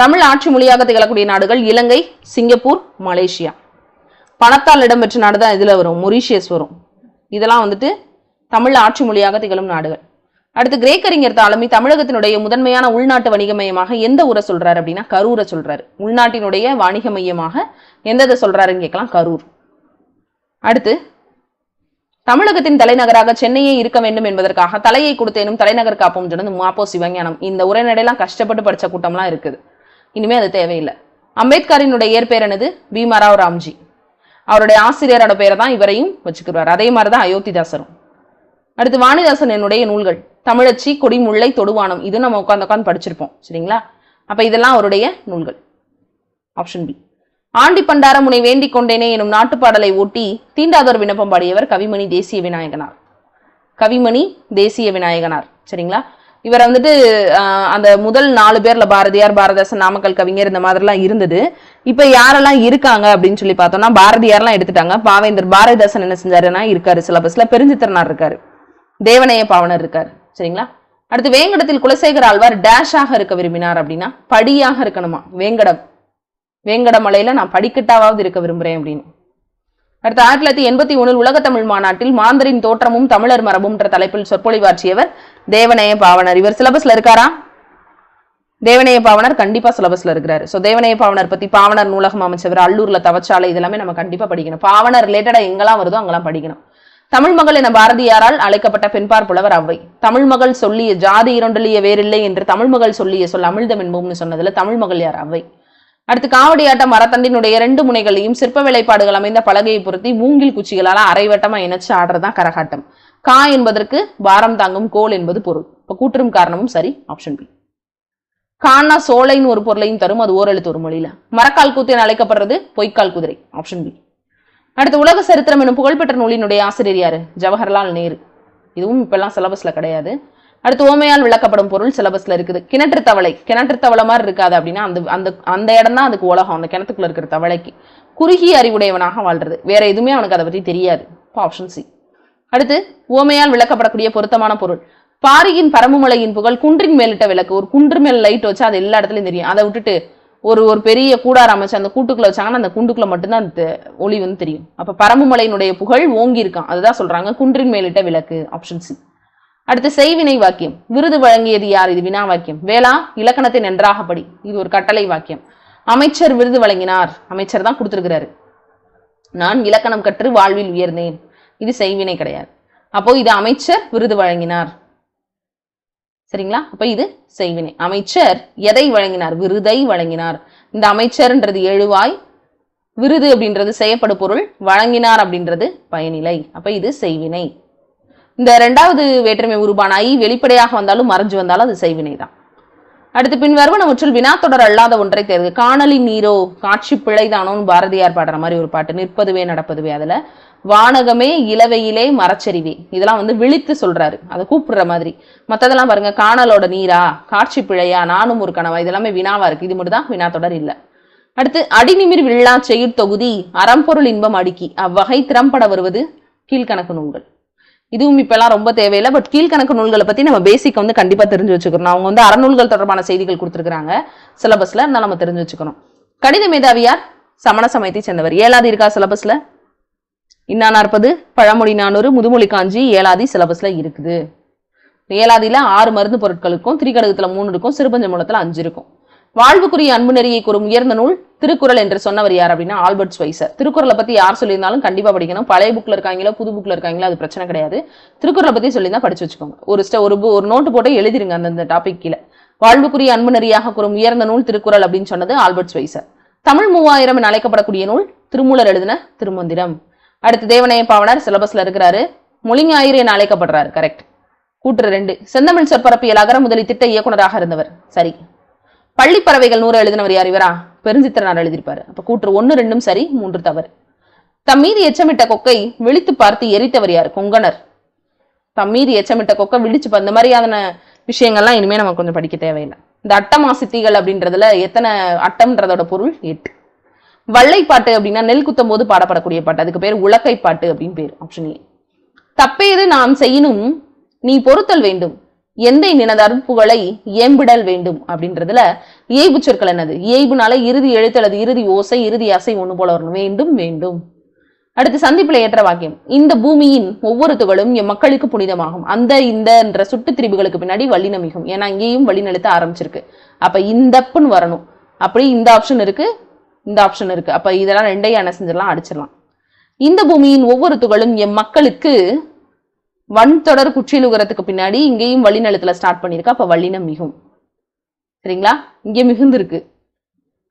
தமிழ் ஆட்சி மொழியாக திகழக்கூடிய நாடுகள் இலங்கை சிங்கப்பூர் மலேசியா. பணத்தால் இடம்பெற்ற நாடு தான் இதில் வரும் மொரிஷியஸ் வரும். இதெல்லாம் வந்துட்டு தமிழ் ஆட்சி மொழியாக திகழும் நாடுகள். அடுத்து கிரேக்கறிஞர் தாலமி தமிழகத்தினுடைய முதன்மையான உள்நாட்டு வணிக மையமாக எந்த ஊரை சொல்றாரு அப்படின்னா கரூரை சொல்றாரு. உள்நாட்டினுடைய வணிக மையமாக எந்த இதை சொல்றாருன்னு கேட்கலாம் கரூர். அடுத்து தமிழகத்தின் தலைநகராக சென்னையே இருக்க வேண்டும் என்பதற்காக தலையை கொடுத்தேனும் தலைநகர் காப்போம் சொன்னது மாப்போ சிவஞானம். இந்த உரைநடையெல்லாம் கஷ்டப்பட்டு படித்த கூட்டம்லாம் இருக்குது. இனிமே அது தேவையில்லை. அம்பேத்கரினுடைய இயற்பெயர் என்னது? பீமராவ் ராம்ஜி. அவருடைய ஆசிரியரோட பேரை தான் இவரையும் வச்சுக்கிறார் அதே மாதிரி தான் அயோத்திதாசரும். அடுத்து வாணிதாசன் என்னுடைய நூல்கள். தமிழச்சி கொடிமுல்லை தொடுவானம். இது நம்ம உட்காந்து உட்காந்து படிச்சிருப்போம். சரிங்களா? அப்போ இதெல்லாம் அவருடைய நூல்கள். Option B. ஆண்டி பண்டார முனை வேண்டிக் கொண்டேனே எனும் நாட்டுப்பாடலை ஒட்டி தீண்டாதோர் விண்ணப்பம் பாடியவர் கவிமணி தேசிய விநாயகனார். கவிமணி தேசிய விநாயகனார். சரிங்களா? இவரை வந்துட்டு அந்த முதல் நாலு பேர்ல பாரதியார் பாரதாசன் நாமக்கல் கவிஞர் இந்த மாதிரிலாம் இருந்தது. இப்ப யாரெல்லாம் இருக்காங்க அப்படின்னு சொல்லி பார்த்தோம்னா பாரதியார்லாம் எடுத்துட்டாங்க. பாவேந்தர் பாரதிதாசன் என்ன செஞ்சாருன்னா இருக்காரு சிலபஸ்ல. பெருஞ்சித்திரனார் இருக்காரு. தேவனைய பாவனர் இருக்காரு. சரிங்களா? அடுத்து வேங்கடத்தில் குலசேகர் ஆழ்வார் டேஷாக இருக்க விரும்பினார் அப்படின்னா படியாக இருக்கணுமா? வேங்கடம். வேங்கடமலையில நான் படிக்கட்டாவது இருக்க விரும்புகிறேன் அப்படின்னு. அடுத்து ஆயிரத்தி தொள்ளாயிரத்தி எண்பத்தி ஒன்றில் உலக தமிழ் மாநாட்டில் மாந்தரின் தோற்றமும் தமிழர் மரபும்ன்ற தலைப்பில் சொற்பொழிவாற்றியவர் தேவநேய பாவனர். இவர் சிலபஸ்ல இருக்காரா? தேவநேய பாவனர் கண்டிப்பா சிலபஸ்ல இருக்கிறாரு. ஸோ தேவநேய பாவனர் பத்தி பாவனர் நூலகம் அமைச்சவர் அல்லூர்ல தவச்சாலை இதெல்லாமே நம்ம கண்டிப்பா படிக்கணும். பாவனர் ரிலேட்டடா எங்கெல்லாம் வருதோ அங்கெல்லாம் படிக்கணும். தமிழ் மகள் என பாரதியாரால் அழைக்கப்பட்ட பெண்பார் புலவர் அவ்வை. தமிழ் மகள் சொல்லிய ஜாதி இரண்டலிய வேறில்லை என்று தமிழ் மகள் சொல்லிய சொல் அமிழ்தம் என்போம்னு சொன்னதுல தமிழ் மகள் யார்? அவ்வை. அடுத்து காவடியாட்டம் மரத்தண்டினுடைய இரண்டு முனைகளையும் சிற்ப வேலைப்பாடுகள் அமைந்த பலகையை பொருத்தி மூங்கில் குச்சிகளால் அரைவட்டமா இணைச்சு ஆடுறதுதான் கரகாட்டம். கா என்பதற்கு பாரம் தாங்கும் கோல் என்பது பொருள். இப்ப கூற்றும் காரணமும் சரி ஆப்ஷன் பி கான்னா சோலைன்னு ஒரு பொருளையும் தரும் அது ஓரெழுத்து ஒரு மொழியில. மரக்கால் கூத்து என அழைக்கப்படுறது பொய்க்கால் குதிரை ஆப்ஷன் பி அடுத்து உலக சரித்திரம் எனும் புகழ்பெற்ற நூலினுடைய ஆசிரியர் யாரு? ஜவஹர்லால் நேரு. இதுவும் இப்பெல்லாம் சிலபஸ்ல கிடையாது. அடுத்து ஓமையால் விளக்கப்படும் பொருள் சிலபஸ்ல இருக்குது. கிணற்று தவளை. கிணற்று தவளை மாதிரி இருக்காது அப்படின்னா அந்த அந்த அந்த இடம் தான் அதுக்கு உலகம். அந்த கிணத்துக்குள்ள இருக்கிற தவளைக்கு. குறுகிய அறிவுடையவனாக வாழ்றது. வேற எதுவுமே அவனுக்கு அதை பத்தி தெரியாது. ஆப்ஷன் சி அடுத்து ஓமையால் விளக்கப்படக்கூடிய பொருத்தமான பொருள். பாரியின் பரம்புமலையின் புகழ் குன்றின் மேலிட்ட விளக்கு. ஒரு குன்று மேல் லைட் வச்சா அது எல்லா இடத்துலையும் தெரியும். அதை விட்டுட்டு ஒரு ஒரு பெரிய கூடார அமைச்சு அந்த கூட்டுக்குள்ள வச்சாங்கன்னா அந்த குண்டுக்குள்ள மட்டும்தான் அந்த ஒளி வந்து தெரியும். அப்ப பரம்புமலையினுடைய புகழ் ஓங்கி இருக்கான். அதுதான் சொல்றாங்க குன்றின் மேலிட்ட விளக்கு. ஆப்ஷன் சி அடுத்து செய்வினை வாக்கியம். விருது வழங்கியது யார்? இது வினா வாக்கியம். வேளா இலக்கணத்தை நன்றாக படி. இது ஒரு கட்டளை வாக்கியம். அமைச்சர் விருது வழங்கினார். அமைச்சர் தான் கொடுத்துருக்கிறாரு. நான் இலக்கணம் கற்று வாழ்வில் உயர்ந்தேன். இது செய்வினை கிடையாது. அப்போ இது அமைச்சர் விருது வழங்கினார். சரிங்களா? அப்ப இது செய்வினை. அமைச்சர் எதை வழங்கினார்? விருதை வழங்கினார். இந்த அமைச்சர்ன்றது எழுவாய். விருது அப்படின்றது செய்யப்படு பொருள். வழங்கினார் அப்படின்றது பயனிலை. அப்ப இது செய்வினை. இந்த ரெண்டாவது வேற்றுமை உருபானாயி வெளிப்படையாக வந்தாலும் மறைஞ்சு வந்தாலும் அது செய்வினை தான் அடுத்து பின் வருவனவற்றுள் வினாத்தொடர் அல்லாத ஒன்றை தேர்வு காணலின் நீரோ காட்சி பிழைதானோன்னு பாரதியார் பாடுற மாதிரி ஒரு பாட்டு நிற்பதுவே நடப்பதுவே அதுல வானகமே இலவையிலே மரச்சரிவே இதெல்லாம் வந்து விழித்து சொல்றாரு. அதை கூப்பிடுற மாதிரி. மற்றதெல்லாம் பாருங்க காணலோட நீரா காட்சி பிழையா நானும் ஒரு கனவா இதெல்லாமே வினாவா இருக்கு. இது மட்டும் தான் வினாத்தொடர் இல்லை. அடுத்து அடிநிமிர் வில்லா செயற் தொகுதி அறம்பொருள் இன்பம் அடுக்கி. அவ்வகை திறம்பட வருவது கீழ்கணக்கு நூல்கள். இதுவும் இப்பெல்லாம் ரொம்ப தேவையில்லை. பட் கீழ்கணக்கு நூல்களை பத்தி நம்ம பேசிக் வந்து கண்டிப்பா தெரிஞ்சு வச்சுக்கணும். அவங்க வந்து அறநூல்கள் தொடர்பான செய்திகள் கொடுத்துருக்காங்க சிலபஸ்ல இருந்தால் நம்ம தெரிஞ்சு வச்சுக்கணும். கணித மேதாவியார் சமண சமயத்தை சேர்ந்தவர். ஏழாவது இருக்கா சிலபஸ்ல இன்னா நாற்பது பழமொழி நானூறு முதுமொழி காஞ்சி ஏழாதி சிலபஸ்ல இருக்குது. ஏழாதியில ஆறு மருந்து பொருட்களுக்கும் திரிகடகத்துல மூணு இருக்கும் சிறுபஞ்ச மூலத்துல அஞ்சு இருக்கும். வாழ்வுக்குரிய அன்பு நெறியை கூறும் உயர்ந்த நூல் திருக்குறள் என்று சொன்னவர் யார் அப்படின்னா ஆல்பர்ட் ஸ்வைசர் திருக்குறளை பத்தி யார் சொல்லியிருந்தாலும் கண்டிப்பா படிக்கணும். பழைய புக்ல இருக்காங்களோ புது புக்ல இருக்காங்களோ அது பிரச்சனை கிடையாது. திருக்குறளை பத்தி சொல்லியிருந்தா படிச்சு வச்சுக்கோங்க. ஒரு ஒரு ஒரு நோட்டு போட்டு எழுதிருங்க அந்தந்த டாபிக் கீழே. வாழ்வுக்குரிய அன்பு நெறியாக கூறும் உயர்ந்த நூல் திருக்குறள் அப்படின்னு சொன்னது ஆல்பர்ட் ஸ்வைசர் தமிழ் மூவாயிரம் என அழைக்கப்படக்கூடிய நூல் திருமூலர் எழுதின திருமந்திரம். அடுத்து தேவனைய பாவனர் சிலபஸ்ல இருக்கிறாரு. மொழிஞாயிறு என அழைக்கப்படுறாரு. கரெக்ட் கூற்று ரெண்டு. செந்தமிழ் சொற்பரப்பியல் அகர முதலி திட்ட இயக்குனராக இருந்தவர். சரி. பள்ளி பறவைகள் நூறு எழுதினவர் யார்? இவரா? பெருஞ்சித்திரனார் எழுதியிருப்பாரு. அப்ப கூற்று ஒன்று ரெண்டும் சரி மூன்று தவறு. தம் மீது எச்சமிட்ட கொக்கை விழித்து பார்த்து எரித்தவர் யார்? கொங்கணர். தம்மீது எச்சமிட்ட கொக்கை விழிச்சு ப- இந்த மாதிரியான விஷயங்கள்லாம் இனிமே நமக்கு கொஞ்சம் படிக்க தேவையில்லை. இந்த அட்டமா சித்திகள் அப்படின்றதுல எத்தனை அட்டம்ன்றதோட பொருள்? எட்டு. வள்ளைப்பாட்டு அப்படின்னா நெல் குத்தும் போது பாடப்படக்கூடிய பாட்டு. அதுக்கு பேர் உலக்கை பாட்டு அப்படின்னு பேர் ஆப்ஷன் ஏ தப்பேது நாம் செய்யணும் நீ பொறுத்தல் வேண்டும். எந்தை நினது அருட்புகளை ஏம்பிடல் வேண்டும் அப்படின்றதுல இயைபு சொற்கள் என்னது? இயைபுனால இறுதி எழுத்து அல்லது இறுதி ஓசை இறுதி அசை ஒன்று போல வரணும். வேண்டும் வேண்டும். அடுத்து சந்திப்பில் ஏற்ற வாக்கியம். இந்த பூமியின் ஒவ்வொரு துகளும் எம் மக்களுக்கு புனிதமாகும். அந்த இந்த என்ற சுட்டு திரிபுகளுக்கு பின்னாடி வல்லினமிகும் ஏன்னா இங்கேயும் வழிநெழுத்த ஆரம்பிச்சிருக்கு. அப்ப இந்தப்புன்னு வரணும். அப்படி இந்த ஆப்ஷன் இருக்கு இந்த ஆப்ஷன் இருக்கு. அப்ப இதெல்லாம் ரெண்டையும் என்ன செஞ்சிடலாம் அடிச்சிடலாம். இந்த பூமியின் ஒவ்வொரு துகளும் எம் மக்களுக்கு வன் தொடர் குற்றியலுகரத்துக்கு பின்னாடி இங்கேயும் வழிநலத்துல ஸ்டார்ட் பண்ணிருக்கு. அப்ப வல்லினம் மிகும். சரிங்களா? இங்க மிகுந்திருக்கு.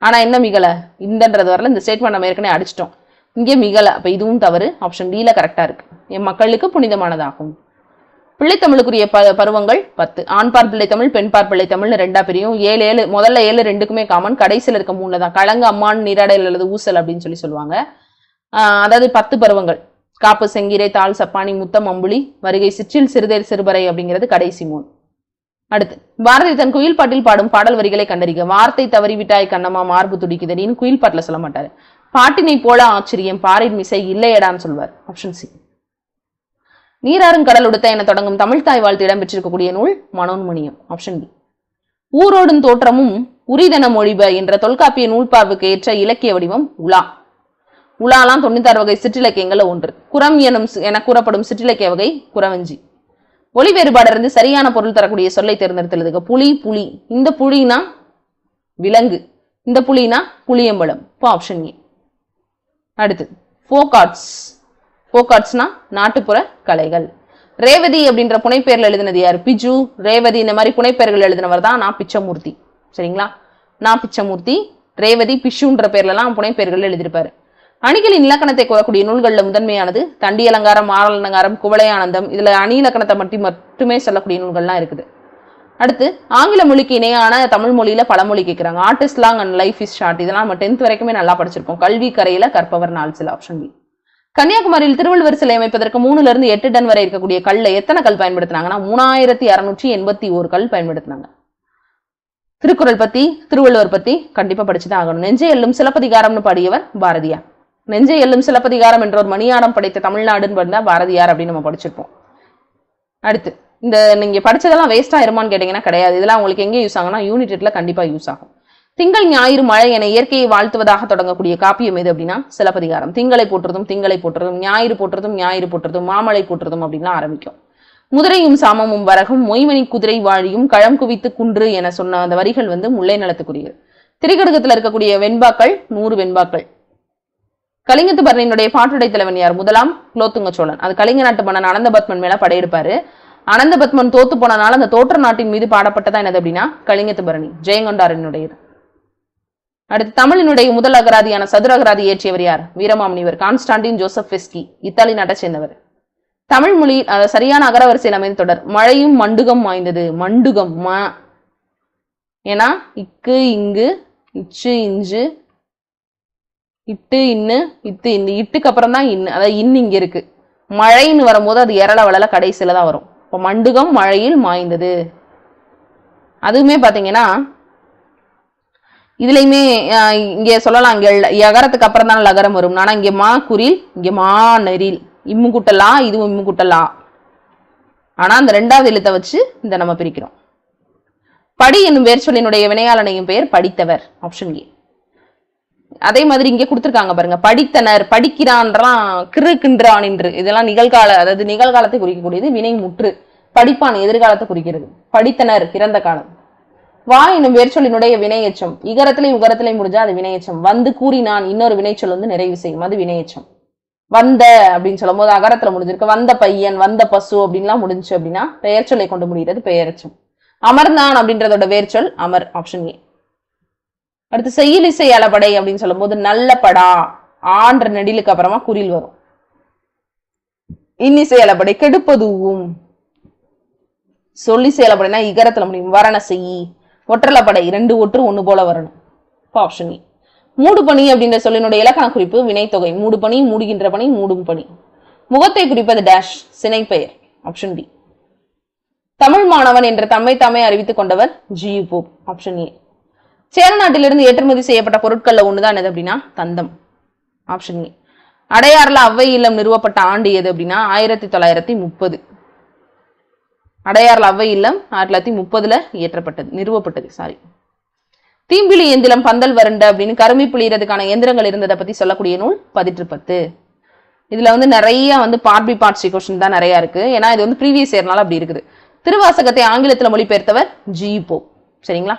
ஆனா என்ன மிகல? இந்தன்றது வரல. இந்த ஸ்டேட்மெண்ட் நம்ம ஏற்கனவே அடிச்சிட்டோம். இங்கே மிகல. அப்ப இதுவும் தவறு. ஆப்ஷன் டில கரெக்டா இருக்கு. என் மக்களுக்கு புனிதமானதாகும். பிள்ளைத்தமிழுக்குரிய ப பருவங்கள் பத்து. ஆண்பார் பிள்ளைத்தமிழ் பெண்பார் பிள்ளைத்தமிழ்னு ரெண்டா பிரியும். ஏழு ஏழு முதல்ல ஏழு ரெண்டுக்குமே காமன் கடைசியில் இருக்க மூணுல தான் கலங்க அம்மான் நீராடல் அல்லது ஊசல் அப்படின்னு சொல்லி சொல்லுவாங்க. அதாவது பத்து பருவங்கள். காப்பு செங்கீரை தாள் சப்பானி முத்தம் அம்புலி வருகை சிற்றில் சிறுதேர் சிறுபறை அப்படிங்கிறது கடைசி மூணு அடுத்து பாரதி தன் குயில் பாட்டில் பாடும் பாடல் வரிகளை கண்டறிக. வார்த்தை தவறிவிட்டாய் கண்ணம்மா மார்பு துடிக்குதடின்னு குயில் பாட்டில் சொல்ல மாட்டாரு. பாட்டினை போல ஆச்சரியம் பாரின் மிசை இல்லையடான்னு சொல்வார். Option C. நீராறும் கடல் உடுத்த என தொடங்கும் தமிழ் தாய் வாழ்த்து இடம்பெற்றிருக்கக்கூடிய நூல் மனோன்மணியம். Option B. ஊரோடும் தோற்றமும் உரிதன மொழிப என்ற தொல்காப்பிய நூல்பார்வுக்கு ஏற்ற இலக்கிய வடிவம் உலா. உலாலாம் தொண்ணூத்தாறு வகை சிற்றிலக்கியங்களில் ஒன்று. குரம் எனும் என கூறப்படும் சிற்றிலக்கிய வகை குறவஞ்சி ஒளி வேறுபாடிலிருந்து சரியான பொருள் தரக்கூடிய சொல்லை தேர்ந்தெடுத்து புலி புலி. இந்த புலினா விலங்கு. இந்த புலினா புளியம்பழம். இப்போ ஆப்ஷன் ஏ அடுத்து ஃபோக் ஆர்ட்ஸ் ஃபோக் ஆர்ட்ஸ்னா நாட்டுப்புற கலைகள். ரேவதி அப்படின்ற புனைப்பெயரில் எழுதினது யார்? பிஜு. ரேவதி இந்த மாதிரி புனைப்பெயர்கள் எழுதினவர் தான் நான் பிச்சமூர்த்தி. சரிங்களா? நான் பிச்சமூர்த்தி ரேவதி பிஷுன்ற பேர்லலாம் புனைப்பெயர்கள் எழுதியிருப்பாரு. அணிகளின் இலக்கணத்தை கூறக்கூடிய நூல்களில் முதன்மையானது தண்டி அலங்காரம் மாரல் அலங்காரம் குவளையானந்தம் இதுல அணி இலக்கணத்தை மட்டும் மட்டுமே சொல்லக்கூடிய நூல்கள்லாம் இருக்குது. அடுத்து ஆங்கில மொழிக்கு இணையான தமிழ் மொழியில பழமொழி கேட்குறாங்க artist long and life is short இதெல்லாம் நம்ம டென்த் வரைக்குமே நல்லா படிச்சிருக்கோம். கல்வி கரையில கற்பவர் நாள் சில ஆப்ஷன் பி கன்னியாகுமரியில் திருவள்ளுவர் சிலை அமைப்பதற்கு மூணுல இருந்து எட்டு டன் வரை இருக்கக்கூடிய கல்ல எத்தனை கல் பயன்படுத்தினாங்கன்னா மூணாயிரத்தி அறுநூற்றி எண்பத்தி ஒரு கல் பயன்படுத்தினாங்க. திருக்குறள் பத்தி திருவள்ளுவர் பத்தி கண்டிப்பா படிச்சுதான் ஆகணும். நெஞ்சை எல்லும் சிலப்பதிகாரம்னு பாடியவர் பாரதியார். நெஞ்சை எல்லும் சிலப்பதிகாரம் என்ற ஒரு மணியாடம் படைத்த தமிழ்நாடுன்னு வந்தால் பாரதியார் அப்படின்னு நம்ம படிச்சிருப்போம். அடுத்து இந்த நீங்கள் படித்ததெல்லாம் வேஸ்ட் ஆயிருமான்னு கேட்டிங்கன்னா கிடையாது. இதெல்லாம் உங்களுக்கு எங்கே யூஸ் ஆகும்னா யூனிட்டெட்டில் கண்டிப்பாக யூஸ் ஆகும். திங்கள் ஞாயிறு மழை என இயற்கையை வாழ்த்துவதாக தொடங்கக்கூடிய காப்பியம் எது அப்படின்னா சிலப்பதிகாரம். திங்களை போட்டுறதும் திங்களை போட்டுறதும் ஞாயிறு போட்டுறதும் ஞாயிறு போட்டுறதும் மாமலை போட்டுறதும் அப்படின்லாம் ஆரம்பிக்கும். முதிரையும் சாமமும் வரகும் மொய்மணி குதிரை வாழியும் களம் குவித்து குன்று என சொன்ன அந்த வரிகள் வந்து முல்லை நலத்துக்குரியது. திரிகடுகத்தில் இருக்கக்கூடிய வெண்பாக்கள் நூறு வெண்பாக்கள். கலிங்கத்து பரணியினுடைய பாட்டுடை தலைவன் யார்? முதலாம் குலோத்துங்க சோழன் அது கலிங்க நாட்டு மன்னன் அனந்தபத்மன் மேல படையெடுப்பாரு. அனந்தபத்மன் தோத்து போனனால அந்த தோற்ற நாட்டின் மீது பாடப்பட்டதா என்னது அப்படின்னா கலிங்கத்து பரணி ஜெயங்கொண்டாரனுடையது அடுத்து தமிழினுடைய முதல் அகராதியான சதுர அகராதி இயற்றியவர் யார்? Veeramamunivar Constantine Joseph Beschi Italy நாட்டை சேர்ந்தவர். தமிழ் மொழி சரியான அகரவரிசையில் அமைந்த தொடர் மழையும் மண்டுகம் வாய்ந்தது மண்டுகம் ம ஏன்னா இக்கு இங்கு இச்சு இஞ்சு இட்டு இன்னு இத்து இந்த இட்டுக்கு அப்புறம் தான் இன்னு. அதாவது இன்னு இங்கே இருக்கு. மழைன்னு வரும்போது அது எரள வளல கடைசியில் தான் வரும். இப்போ மண்டுகம் மழையில் மாய்ந்தது. அதுவுமே பார்த்தீங்கன்னா இதுலையுமே இங்கே சொல்லலாம். இங்கே எகரத்துக்கு அப்புறம் தான் லகரம் வரும். ஆனால் இங்கே மா குரில் இங்கே மா நெரில் இம்மு குட்டலா இதுவும் இம்மு குட்டலா. ஆனால் அந்த ரெண்டாவது எழுத்தை வச்சு இந்த நம்ம பிரிக்கிறோம். படி என்னும் வேர்ச்சொல்லினுடைய வினையாளனையும் பெயர் படித்தவர். Option A. அதே மாதிரி இங்கே கொடுத்துருக்காங்க பாருங்க. படித்தனர் படிக்கிறான்றான் கிறுக்கின்றான் என்று. இதெல்லாம் நிகழ்கால அதாவது நிகழ்காலத்தை குறிக்கக்கூடியது வினை முற்று. படிப்பான் எதிர்காலத்தை குறிக்கிறது. படித்தனர் பிறந்த காலம். வா என்னும் வேர்ச்சொல்லினுடைய வினையச்சம் இகரத்திலே உகரத்திலே முடிஞ்சா அது வினையச்சம் வந்து கூறி நான் இன்னொரு வினைச்சொல் வந்து நிறைவு செய்யும். அது வினையச்சம் வந்த அப்படின்னு சொல்லும் போது அகரத்துல முடிஞ்சிருக்கு. வந்த பையன் வந்த பசு அப்படின்லாம் முடிஞ்சு அப்படின்னா பெயர் சொல்லை கொண்டு முடிகிறது பெயரச்சம் அமர்ந்தான் அப்படின்றதோட வேர்ச்சொல் அமர் ஆப்ஷன் ஏ அடுத்து செய்யல் இசை அளபடை அப்படின்னு சொல்லும்போது நல்ல படா ஆன்ற நெடிலுக்கு அப்புறமா குறில் வரும். இன்னிசை அளபடை கெடுப்பதுவும் சொல்லிசை செயலப்படைனா இகரத்துல முடியும். வரண செய்யி ஒற்றலப்படை ரெண்டு ஒற்று ஒன்று போல வரணும். Option A e. மூடு பணி அப்படின்ற சொல்லினுடைய இலக்கண குறிப்பு வினைத்தொகை மூடு பணி மூடுகின்ற பணி மூடும் பணி. முகத்தை குறிப்பது டேஷ் சினைப்பெயர். ஆப்ஷன் பி தமிழ் மாணவன் என்ற தம்மை தாமே அறிவித்துக் கொண்டவர் ஜி போப் ஆப்ஷன் ஏ சேரநாட்டிலிருந்து ஏற்றுமதி செய்யப்பட்ட பொருட்கள்ல ஒண்ணுதான் எது அப்படின்னா? தந்தம். ஆப்ஷன் ஏ அடையாறுல அவ்வை இல்லம் நிறுவப்பட்ட ஆண்டு எது அப்படின்னா? ஆயிரத்தி தொள்ளாயிரத்தி முப்பது. அடையாறுல அவ்வை இல்லம் ஆயிரத்தி தொள்ளாயிரத்தி முப்பதுல இயற்றப்பட்டது நிறுவப்பட்டது சாரி தீம்பிலி எந்திரம் பந்தல் வறண்ட அப்படின்னு கருமி புளியறதுக்கான எந்திரங்கள் இருந்ததை பத்தி சொல்லக்கூடிய நூல் பதிற்று பத்து இதுல வந்து நிறைய வந்து பார்ட் பை பார்ட் கொஸ்டின் தான் நிறைய இருக்கு. ஏன்னா இது வந்து ப்ரீவியஸ் இயர்னால அப்படி இருக்குது. திருவாசகத்தை ஆங்கிலத்தில் மொழிபெயர்த்தவர் ஜி போ. சரிங்களா?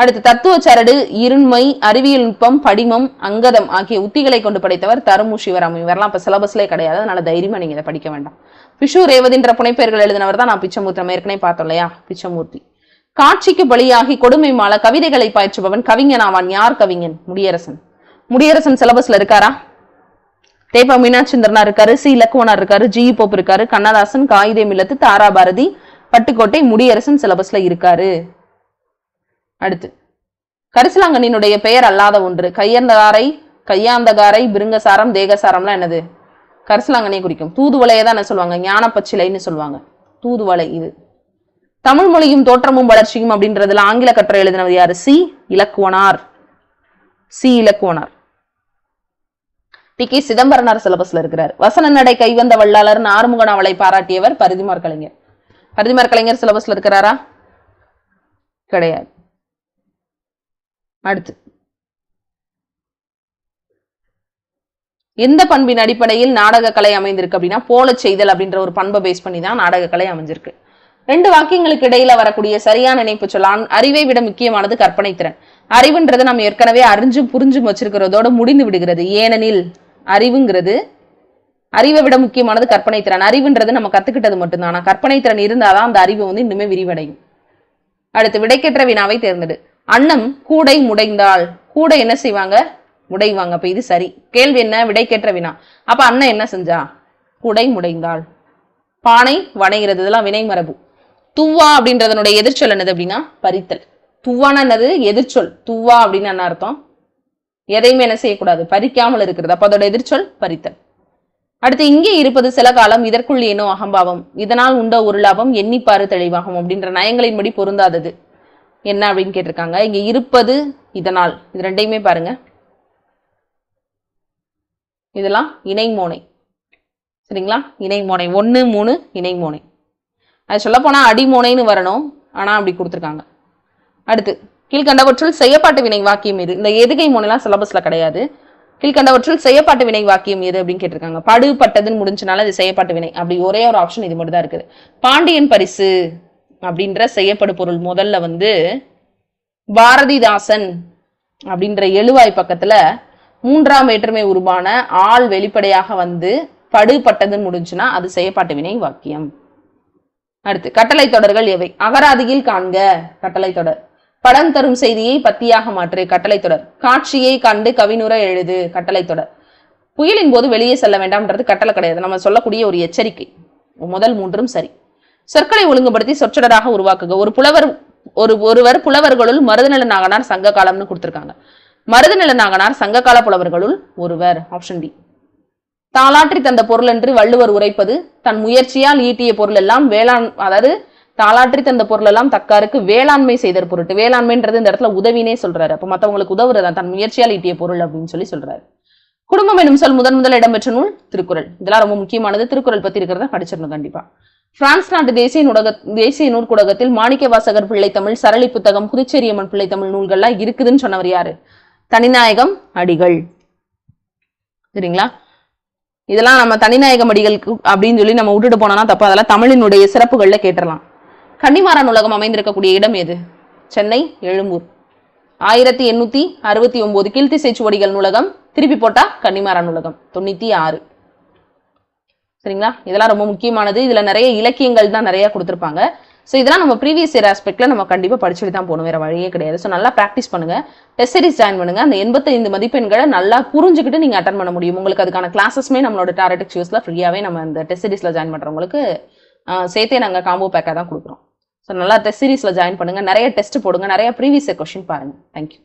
அடுத்து தத்துவ சரடு இருண்மை அறிவியல் நுட்பம் படிமம் அங்கதம் ஆகிய உத்திகளை கொண்டு படைத்தவர் தருமு சிவராமன் இவரெல்லாம் இப்போ சிலபஸ்லேயே கிடையாது. அதனால தைரியமாக நீங்கள் இதை படிக்க வேண்டாம். பிஷு ரேவதின்ற புனைப்பெயர்கள் எழுதினவர் தான் நான் பிச்சமூர்த்தி நம்ம ஏற்கனவே பார்த்தோம் இல்லையா? பிச்சமூர்த்தி. காட்சிக்கு பலியாகி கொடுமை மால கவிதைகளை பயிற்றுபவன் கவிஞன் ஆவான். யார் கவிஞன்? முடியரசன். முடியரசன் சிலபஸ்ல இருக்காரா? தேப்பா மீனாட்சிந்தரனா இருக்காரு சி. இலக்குவனார் இருக்காரு ஜி. போப் இருக்காரு கண்ணதாசன் காயிதே மில்லத்து தாராபாரதி பட்டுக்கோட்டை முடியரசன் சிலபஸ்ல இருக்காரு. அடுத்து. கரிசலாங்கண்ணினுடைய பெயர் அல்லாத ஒன்று. கையந்தகாரை கையாந்தகாரை பிருங்கசாரம் தேகசாரம்லாம் என்னது? கரிசலாங்கண்ணியை குறிக்கும். தூதுவலையை தான் என்ன சொல்லுவாங்க? ஞானப்பச்சிலைன்னு சொல்லுவாங்க. தூதுவலை இது. தமிழ் மொழியும் தோற்றமும் வளர்ச்சியும் அப்படின்றதுல ஆங்கில கட்டுரை எழுதினவர் யாரு? C. Ilakkuvanar. C. Ilakkuvanar. T K. Chidambaranar சிலபஸ்ல இருக்கிறார். வசன நடை கைவந்த வள்ளாளர் ஆறுமுகன் அவளை பாராட்டியவர் பரிதிமார் கலைஞர். பரிதிமார் கலைஞர் சிலபஸ்ல இருக்கிறாரா? கிடையாது. அடுத்து. எந்த பண்பின் அடிப்படையில் நாடக கலை அமைந்திருக்கு அப்படின்னா போல செய்தல் அப்படின்ற ஒரு பண்பை பேஸ் பண்ணி தான் நாடக கலை அமைஞ்சிருக்கு. ரெண்டு வாக்கியங்களுக்கு இடையில வரக்கூடிய சரியான இணைப்பு சொல்லான் அறிவை விட முக்கியமானது கற்பனை திறன். அறிவுன்றது நம்ம ஏற்கனவே அறிஞ்சும் புரிஞ்சும் வச்சிருக்கிறதோட முடிந்து விடுகிறது. ஏனெனில் அறிவுங்கிறது அறிவை விட முக்கியமானது கற்பனை திறன். அறிவுன்றது நம்ம கத்துக்கிட்டது மட்டும்தான். ஆனா கற்பனை திறன் இருந்தாதான் அந்த அறிவு வந்து இன்னுமே விரிவடையும். அடுத்து விடைக்கற்ற வினாவை தேர்ந்தெடு. அன்னம் கூடை முடைந்தாள். கூடை என்ன செய்வாங்க? முடைவாங்க. அப்ப இது சரி. கேள்வி என்ன? விடைக்கற்ற வினா. அப்ப அண்ணன் என்ன செஞ்சா? கூடை முடைந்தாள். பானை வணைகிறது. இதெல்லாம் வினை மரபு. துவா அப்படின்றதனுடைய எதிர்ச்சொல் என்னது அப்படின்னா? பறித்தல். துவான என்னது? எதிர்ச்சொல். துவா அப்படின்னு என்ன அர்த்தம்? எதையுமே என்ன செய்யக்கூடாது. பறிக்காமல் இருக்கிறது. அப்ப அதோட எதிர்ச்சொல் பறித்தல். அடுத்து இங்கே இருப்பது சில காலம் இதற்குள் ஏனோ அகம்பாவம். இதனால் உண்ட ஒரு லாபம் எண்ணிப்பாறு தெளிவாகும் அப்படின்ற நயங்களின்படி பொருந்தாதது. என்ன அப்படின்னு கேட்டிருக்காங்க. இங்கே இருப்பது இதனால். இது ரெண்டையுமே பாருங்க. இதெல்லாம் இணைமோனை. சரிங்களா? இணைமோனை. ஒன்று மூணு இணைமோனை. அது சொல்ல அடிமோனைன்னு வரணும். ஆனால் அப்படி கொடுத்துருக்காங்க. அடுத்து கீழ்கண்டவற்றில் செய்யப்பாட்டு வினை வாக்கியம் எது? இந்த எதுகை மோனைலாம் சிலபஸில் கிடையாது. கீழ்கண்டவற்றில் செய்யப்பாட்டு வினை வாக்கியம் எது அப்படின்னு கேட்டிருக்காங்க. படுபட்டதுன்னு முடிஞ்சனால இது செய்யப்பாட்டு வினை. அப்படி ஒரே ஒரு ஆப்ஷன் இது மட்டும் தான் இருக்குது. பாண்டியன் பரிசு. அப்படின்ற செய்யப்படு பொருள். முதல்ல வந்து பாரதிதாசன் அப்படின்ற எழுவாய் பக்கத்துல மூன்றாம் வேற்றுமை உருவான ஆள் வெளிப்படையாக வந்து படுபட்டதுன்னு முடிஞ்சுன்னா அது செய்யப்பாட்டு வினை வாக்கியம். அடுத்து கட்டளை தொடர்கள் எவை? அகராதியில் காண்க கட்டளை தொடர். படம் தரும் செய்தியை பத்தியாக மாற்று கட்டளை தொடர். காட்சியை கண்டு கவினுர எழுது கட்டளை தொடர். புயலின் போது வெளியே செல்ல வேண்டாம்ன்றது கட்டளை கிடையாது. நம்ம சொல்லக்கூடிய ஒரு எச்சரிக்கை. முதல் மூன்றும் சரி. சொற்களை ஒழுங்குபடுத்தி சொற்றொடராக உருவாக்குக. ஒரு புலவர் ஒரு ஒருவர் புலவர்களுள் மருதநில நாகனார் சங்க காலம்னு கொடுத்திருக்காங்க. மருதநில நாகனார் சங்ககால புலவர்களுள் ஒருவர் ஆப்ஷன் டி தாளாற்றி தந்த பொருள் என்று வள்ளுவர் உரைப்பது தன் முயற்சியால் ஈட்டிய பொருள் எல்லாம் வேளாண் அதாவது தாளாற்றி தந்த பொருள் எல்லாம் தக்காருக்கு வேளாண்மை செய்த பொருட்டு வேளாண்மைன்றது இந்த இடத்துல உதவினே சொல்றாரு. அப்ப மத்தவங்களுக்கு உதவுறதா? தன் முயற்சியால் ஈட்டிய பொருள் அப்படின்னு சொல்லி சொல்றாரு. குடும்பம் எனும் சொல் முதன் முதல் இடம்பெற்ற நூல் திருக்குறள். இதெல்லாம் ரொம்ப முக்கியமானது. திருக்குறள் பத்தி இருக்கிறத படிச்சிடணும் கண்டிப்பா. பிரான்ஸ் நாட்டு தேசிய நூலக தேசிய நூற்கூடகத்தில் மாணிக்க வாசகர் பிள்ளை தமிழ் சரளி புத்தகம் புதுச்சேரி அம்மன் பிள்ளை தமிழ் நூல்கள்லாம் இருக்குதுன்னு சொன்னவர் யாரு? தனிநாயகம் அடிகள். சரிங்களா? இதெல்லாம் நம்ம தனிநாயகம் அடிகளுக்கு அப்படின்னு சொல்லி நம்ம விட்டுட்டு போனோம்னா தப்பு. அதெல்லாம் தமிழினுடைய சிறப்புகள்ல கேட்டுடலாம் கன்னிமாரா நூலகம் அமைந்திருக்கக்கூடிய இடம் எது? சென்னை எழும்பூர். ஆயிரத்தி எண்ணூத்தி அறுபத்தி ஒன்பது கீழ்த்திசை சுவடிகள் நூலகம். திருப்பி போட்டா கன்னிமாரா நூலகம் தொண்ணூத்தி ஆறு. சரிங்களா? இதெல்லாம் ரொம்ப முக்கியமானது. இதில் நிறைய இலக்கியங்கள் தான் நிறைய கொடுத்துருப்பாங்க. ஸோ இதெல்லாம் நம்ம ப்ரீவியஸ் இயர் ஆஸ்பெக்டில் நம்ம கண்டிப்பாக படிச்சுட்டு தான் போகணும். வேறு வழியே கிடையாது. ஸோ நல்லா ப்ராக்டிஸ் பண்ணுங்கள் டெஸ்ட் சீரிஸ் ஜாயின் பண்ணுங்கள் அந்த எண்பத்தைந்து மதிப்பெண்களை நல்லா புரிஞ்சுக்கிட்டு நீங்கள் அட்டன் பண்ண முடியும். உங்களுக்கு அதுக்கான கிளாஸஸ்மே நம்மளோட டாரட்டிக் ஷூஸில் ஃப்ரீயாகவே நம்ம அந்த டெஸ்ட் சீரிஸில் ஜாயின் பண்ணுறவங்களுக்கு சேர்த்தே நாங்கள் காம்போ பேக்காக தான் கொடுக்குறோம். ஸோ நல்லா டெஸ்ட் சீரிஸில் ஜாயின் பண்ணுங்கள் நிறைய டெஸ்ட் போடுங்க. நிறைய ப்ரீவியஸ் கொஷின் பாருங்கள் தேங்க்யூ